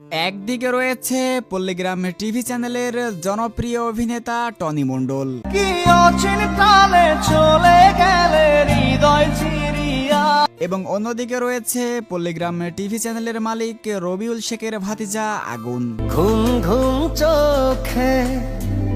একদিকে রয়েছে পল্লীগ্রাম টিভি চ্যানেলের জনপ্রিয় অভিনেতা টনি চলে গেলে হৃদয় এবং অন্যদিকে রয়েছে পল্লীগ্রাম টিভি চ্যানেলের মালিক রবিউল শেখের ভাতিজা আগুন। ঘুম ঘুম চোখে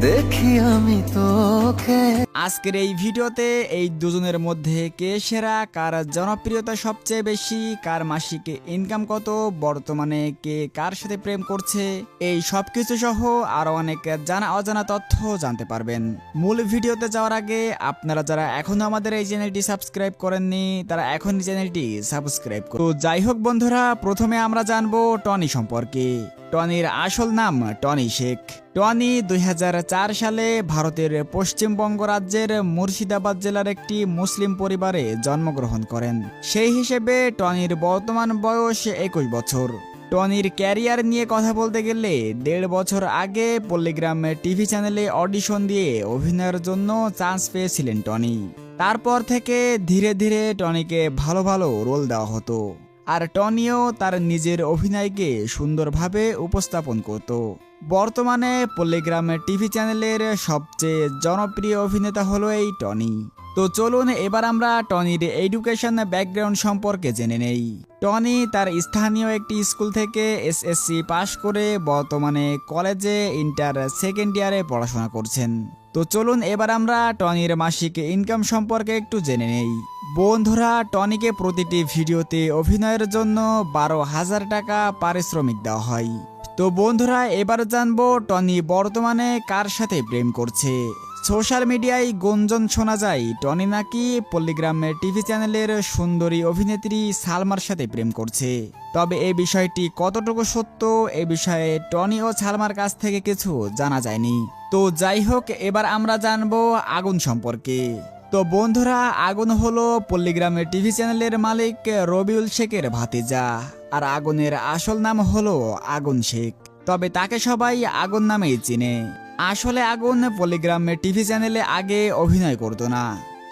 দেখি আমি তোকে। আজকের এই ভিডিওতে এই দুজনের মধ্যে কে সেরা, কার জনপ্রিয়তা সবচেয়ে বেশি, কার মাসিক ইনকাম কত, বর্তমানে কে কার সাথে প্রেম করছে, এই সবকিছু সহ আরও অনেক জানা অজানা তথ্য জানতে পারবেন। মূল ভিডিওতে যাওয়ার আগে আপনারা যারা এখনও আমাদের এই চ্যানেলটি সাবস্ক্রাইব করেননি, তারা এখনই চ্যানেলটি সাবস্ক্রাইব করুন যাই হোক বন্ধুরা, প্রথমে আমরা জানব টনি সম্পর্কে। টনির আসল নাম টনি শেখ। টনি দুই হাজার চার সালে ভারতের পশ্চিমবঙ্গ রাজ্যের মুর্শিদাবাদ জেলার একটি মুসলিম পরিবারে জন্মগ্রহণ করেন। সেই হিসেবে টনির বর্তমান বয়স একুশ বছর। টনির ক্যারিয়ার নিয়ে কথা বলতে গেলে দেড় বছর আগে পল্লীগ্রাম টিভি চ্যানেলে অডিশন দিয়ে অভিনয়ের জন্য চান্স পেয়েছিলেন টনি। তারপর থেকে ধীরে ধীরে টনিকে ভালো ভালো রোল দেওয়া হতো। আর টনিও তার নিজের অভিনয়কে সুন্দরভাবে উপস্থাপন করত। বর্তমানে পল্লীগ্রামে টিভি চ্যানেলের সবচেয়ে জনপ্রিয় অভিনেতা হলো এই টনি। তো চলুন এবার আমরা টনির এডুকেশন ব্যাকগ্রাউন্ড সম্পর্কে জেনে নেই। টনি তার স্থানীয় একটি স্কুল থেকে এসএসসি পাশ করে বর্তমানে কলেজে ইন্টার সেকেন্ড ইয়ারে পড়াশোনা করছেন। তো চলুন এবার আমরা টনির মাসিক ইনকাম সম্পর্কে একটু জেনে নেই। বন্ধুরা, টনিকে প্রতিটি ভিডিওতে অভিনয়ের জন্য বারো হাজার টাকা পারিশ্রমিক দেওয়া হয়। তো বন্ধুরা, এবার জানব টনি বর্তমানে কার সাথে প্রেম করছে। সোশ্যাল মিডিয়ায় গুঞ্জন শোনা যায়, টনি নাকি পল্লীগ্রামের টিভি চ্যানেলের সুন্দরী অভিনেত্রী সালমার সাথে প্রেম করছে। তবে এই বিষয়টি কতটুকু সত্য, এ বিষয়ে টনি ও সালমার কাছ থেকে কিছু জানা যায়নি। তো যাই হোক, এবার আমরা জানব আগুন সম্পর্কে। তো বন্ধুরা, আগুন হলো পল্লীগ্রামের টিভি চ্যানেলের মালিক রবিউল শেখের ভাতিজা। আর আগুনের আসল নাম হলো আগুন শেখ। তবে তাকে সবাই আগুন নামেই চিনে। আসলে আগুন পল্লীগ্রামের টিভি চ্যানেলে আগে অভিনয় করতো না।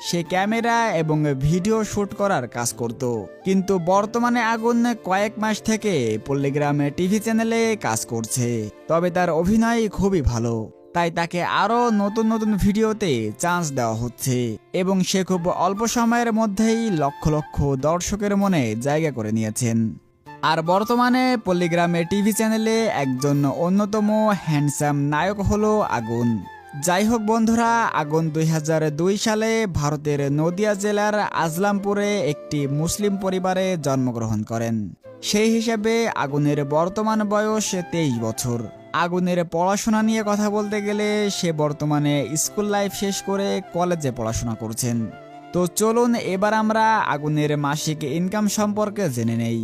সে ক্যামেরা এবং ভিডিও শুট করার কাজ করত। কিন্তু বর্তমানে আগুন কয়েক মাস থেকে পল্লীগ্রামে টিভি চ্যানেলে কাজ করছে। তবে তার অভিনয় খুবই ভালো। তাই তাকে আরও নতুন নতুন ভিডিওতে চান্স দেওয়া হচ্ছে। এবং সে খুব অল্প সময়ের মধ্যেই লক্ষ লক্ষ দর্শকের মনে জায়গা করে নিয়েছেন। আর বর্তমানে পল্লীগ্রামে টিভি চ্যানেলে একজন অন্যতম হ্যান্ডসাম নায়ক হলো আগুন। যাই হোক বন্ধুরা, আগুন দুই হাজার দুই সালে ভারতের নদিয়া জেলার আজলামপুরে একটি মুসলিম পরিবারে জন্মগ্রহণ করেন। সেই হিসেবে আগুনের বর্তমান বয়স তেইশ বছর। আগুনের পড়াশোনা নিয়ে কথা বলতে গেলে সে বর্তমানে স্কুল লাইফ শেষ করে কলেজে পড়াশোনা করছেন। তো চলুন এবার আমরা আগুনের মাসিক ইনকাম সম্পর্কে জেনে নেই।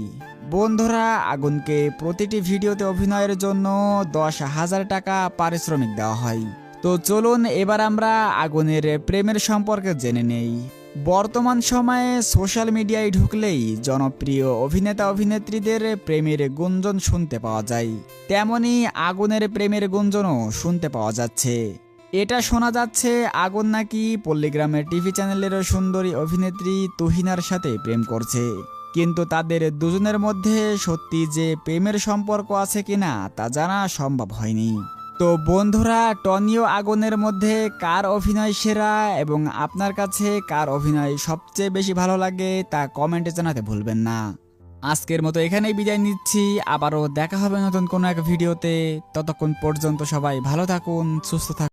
বন্ধুরা, আগুনকে প্রতিটি ভিডিওতে অভিনয়ের জন্য দশ হাজার টাকা পারিশ্রমিক দেওয়া হয়। তো চলুন এবার আমরা আগুনের প্রেমের সম্পর্কে জেনে নেই। বর্তমান সময়ে সোশ্যাল মিডিয়ায় ঢুকলেই জনপ্রিয় অভিনেতা অভিনেত্রীদের প্রেমের গুঞ্জন শুনতে পাওয়া যায়। তেমনি আগুনের প্রেমের গুঞ্জনও শুনতে পাওয়া যাচ্ছে। এটা শোনা যাচ্ছে আগুন নাকি পল্লীগ্রামের টিভি চ্যানেলের সুন্দরী অভিনেত্রী তুহিনার সাথে প্রেম করছে। কিন্তু তাদের দুজনের মধ্যে সত্যি যে প্রেমের সম্পর্ক আছে কিনা তা জানা সম্ভব হয়নি। তো বন্ধুরা, টনিও আগুনের মধ্যে কার অভিনয় সেরা এবং আপনার কাছে কার অভিনয় সবচেয়ে বেশি ভালো লাগে তা কমেন্টে জানাতে ভুলবেন না। আজকের মতো এখানেই বিদায় নিচ্ছি। আবারও দেখা হবে নতুন কোনো এক ভিডিওতে। ততক্ষণ পর্যন্ত সবাই ভালো থাকুন, সুস্থ থাকুন।